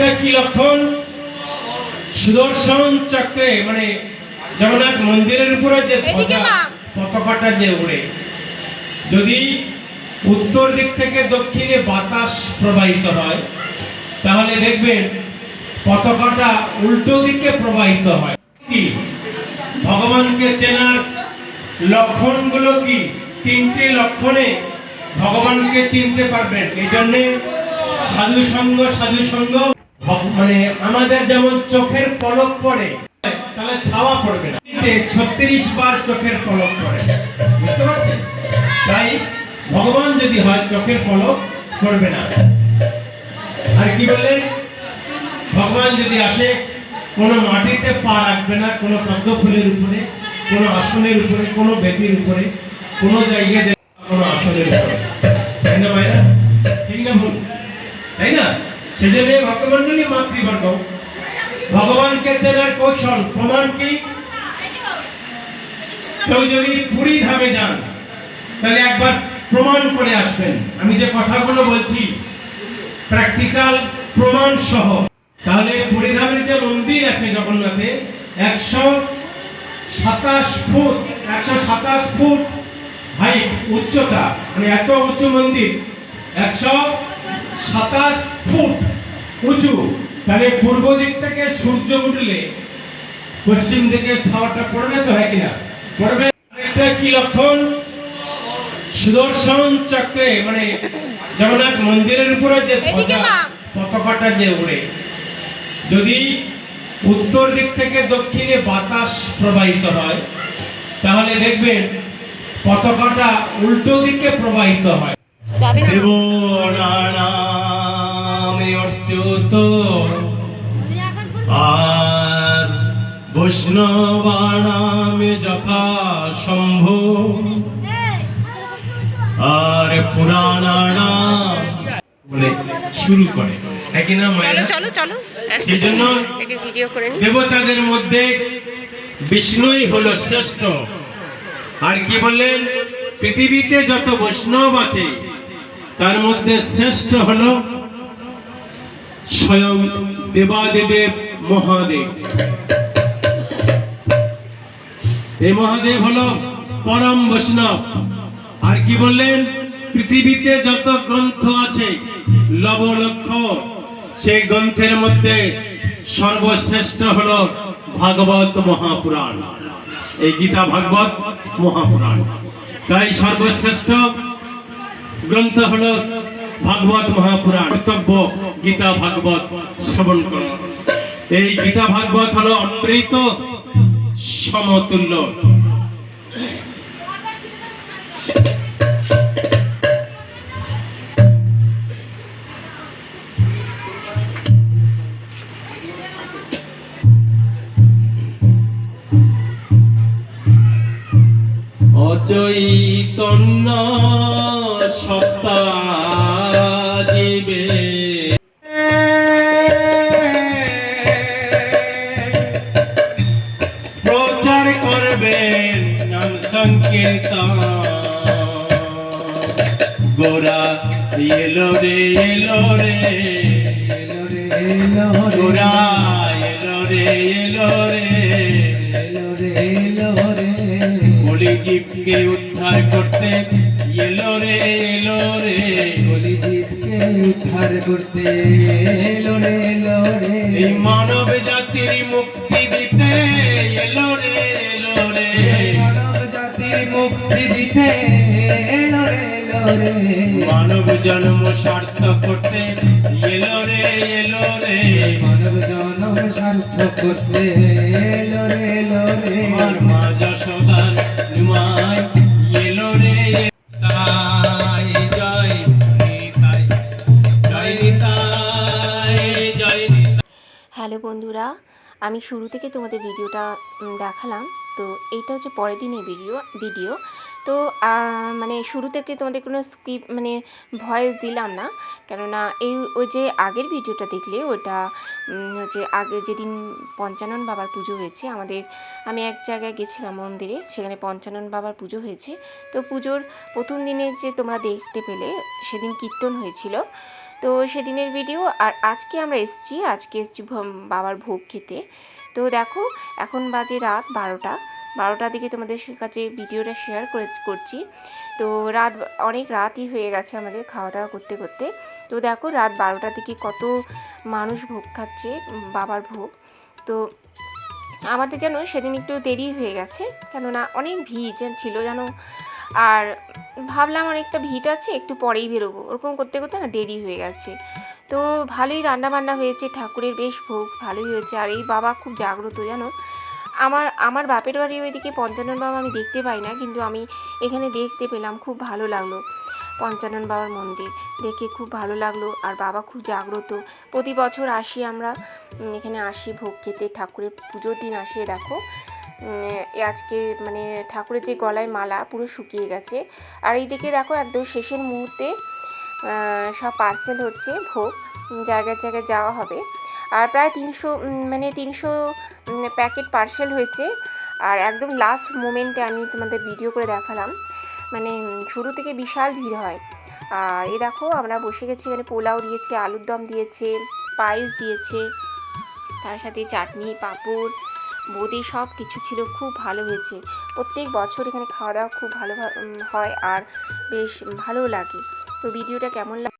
আরেকটা কি লক্ষণ? সুদর্শন চক্রে মানে জগন্নাথ মন্দিরের উপরে যে। পতাকাটা যে উড়ে যদি উত্তর দিক থেকে দক্ষিণে বাতাস প্রবাহিত হয় তাহলে দেখবেন পতাকাটা উল্টো দিকে প্রবাহিত হয়। কি? ভগবানকে চেনার লক্ষণগুলো কি? তিনটি লক্ষণে ভগবানকে চিনতে পারবেন। এই জন্যে সাধু সঙ্গ সাধু সঙ্গ মানে আমাদের যেমন চোখের পলক পড়ে, তাহলে ছাওয়া পড়বে না। ছত্রিশ বার চোখের পলক পড়ে। বুঝতে পারছেন? তাই ভগবান যদি হয়, চোখের পলক পড়বে না। আর কি বললেন? ভগবান যদি আসে, কোনো মাটিতে পা রাখবে না, কোনো পদ্ম ফুলের উপরে, কোনো আসনের উপরে, কোনো বেদির উপরে, কোনো জায়গায় কোনো আসনের উপরে। তাই না ভাইরা ঠিক না ভুল? তাই না? সেজন্য ভক্তমন্ডলী মাতৃবর্গ। ভগবানকে চেনার কৌশল, প্রমাণ কি? কেউ যদি পুরী ধামে যান, তাহলে একবার প্রমাণ করে আসবেন। আমি যে কথাগুলো বলছি প্র্যাকটিক্যাল প্রমাণ সহ। তাহলে পরিধামের যে মন্দির আছে জগন্নাথে, একশো সাতাশ ফুট, একশো সাতাশ ফুট হাইট উচ্চতা মানে এত উঁচু মন্দির, একশো সাতাশ ফুট উঁচু। তাহলে পূর্ব দিক থেকে সূর্য উঠলে পশ্চিম দিকে ছাওয়াটা পড়বে তো হয় কিনা? পড়বে একটা কি লক্ষণ? সুদর্শন চক্রে মানে জগন্নাথ মন্দিরের উপরে যে ধ্বজা, পতাকাটা যে উড়ে যদি উত্তর দিক থেকে দক্ষিণে বাতাস প্রবাহিত হয় তাহলে দেখবেন পতাকাটা উল্টো দিকে প্রবাহিত হয়। যাবে না। দেবনামে অর্চুত আর বৈষ্ণবানামে যথা আর বলে শুরু করে। একই না মায়েরা? চলো চলো সেই জন্য দেবতাদের মধ্যে বিষ্ণুই হলো শ্রেষ্ঠ। আর কি বললেন? পৃথিবীতে যত বৈষ্ণব আছে তার মধ্যে শ্রেষ্ঠ হলো স্বয়ং দেবাদিদেব মহাদেব। এই মহাদেব হলো পরম বৈষ্ণব। আর কি বললেন? পৃথিবীতে যত গ্রন্থ আছে, লবলক্ষ, সেই গ্রন্থের মধ্যে সর্বশ্রেষ্ঠ হল ভাগবত মহাপুরাণ। এই গীতা ভাগবত মহাপুরাণ। তাই সর্বশ্রেষ্ঠ গ্রন্থ হলো ভাগবত মহাপুরাণ, কর্তব্য গীতা ভাগবত শ্রবণ করুন এই গীতা ভাগবত হলো অমৃত সমতুল্য। অচৈতন্য সত্তা জীবে প্রচার করবেন নাম সংকীর্তন। গোরা এলো রে এলো রে এলো রে এলো গোরা এলো রে এলো রে। এলো রে এলো রে। কলিজীবকে উদ্ধার করতে এলো রে এলো রে কলিজীবকে উদ্ধার করতে। এলো রে এলো রে। এই মানব জাতির মুক্তি দিতে। এলো রে এলো রে। মানব জাতির মুক্তি দিতে। এলো রে এলো রে। মানব জন্ম সার্থক করতে। এলো রে এলো রে। মানব জনম সার্থক করতে। এলো রে এলো রে। হ্যালো বন্ধুরা, আমি শুরু থেকে তোমাদের ভিডিওটা দেখালাম। তো এইটা হচ্ছে পরের দিনের ভিডিও ভিডিও। তো মানে শুরু থেকে তোমাদের কোনো স্ক্রিপ্ট মানে ভয়েস দিলাম না। কেননা এই, ওই যে আগের ভিডিওটা দেখলে ওটা হচ্ছে আগে যেদিন পঞ্চানন বাবার পুজো হয়েছে, আমাদের, আমি এক জায়গায় গেছিলাম মন্দিরে, সেখানে পঞ্চানন বাবার পুজো হয়েছে। তো পুজোর প্রথম দিনে যে তোমরা দেখতে পেলে, সেদিন কীর্তন হয়েছিল। তো সেদিনের ভিডিও আর আজকে আমরা এসেছি, আজকে এসেছি বাবার ভোগ খেতে। তো দেখো, এখন বাজে রাত বারোটা। বারোটার দিকে তোমাদের কাছে ভিডিওটা শেয়ার করে, করছি। তো রাত, অনেক রাতই হয়ে গেছে আমাদের খাওয়া দাওয়া করতে করতে। তো দেখো, রাত বারোটার দিকে কত মানুষ ভোগ খাচ্ছে বাবার ভোগ। তো আমাদের যেন সেদিন একটু দেরি হয়ে গেছে, কেননা অনেক ভিড় ছিল, যেন আর ভাবলাম অনেকটা ভিড় আছে, একটু পরেই বেরোবো। ওরকম করতে করতে না দেরি হয়ে গেছে। তো ভালোই রান্না বান্না হয়েছে, ঠাকুরের বেশ ভোগ, ভালোই হয়েছে। আর এই বাবা খুব জাগ্রত, জানো? আমার আমার বাপের বাড়ি ওইদিকে পঞ্চানন বাবা আমি দেখতে পাই না, কিন্তু আমি এখানে দেখতে পেলাম, খুব ভালো লাগল পঞ্চানন বাবার মন্দির। দেখে খুব ভালো লাগল, আর বাবা খুব জাগ্রত। প্রতি বছর আসি আমরা এখানে আসি ভোগ খেতে, ঠাকুরের পুজোর দিন আসি, দেখো। আজকে মানে ঠাকুরের যে গলায় মালা পুরো শুকিয়ে গেছে। আর এইদিকে দেখো একদম শেষের মুহূর্তে সব পার্সেল হচ্ছে, ভোগ জায়গায় জায়গায় যাওয়া হবে। আর প্রায় তিনশো মানে তিনশো প্যাকেট পার্সেল হয়েছে। আর একদম লাস্ট মোমেন্টে আমি তোমাদের ভিডিও করে দেখালাম। মানে শুরু থেকে বিশাল ভিড় হয়। আর এই দেখো আমরা বসে গেছি, এখানে পোলাও দিয়েছে, আলুর দম দিয়েছে, পায়েস দিয়েছে, তার সাথে চাটনি, পাঁপড় বোঁদে সব কিছু ছিল, খুব ভালো হয়েছে। প্রত্যেক বছর এখানে খাওয়া দাওয়া খুব ভালো হয় আর বেশ ভালো লাগে। তো ভিডিওটা কেমন লাগে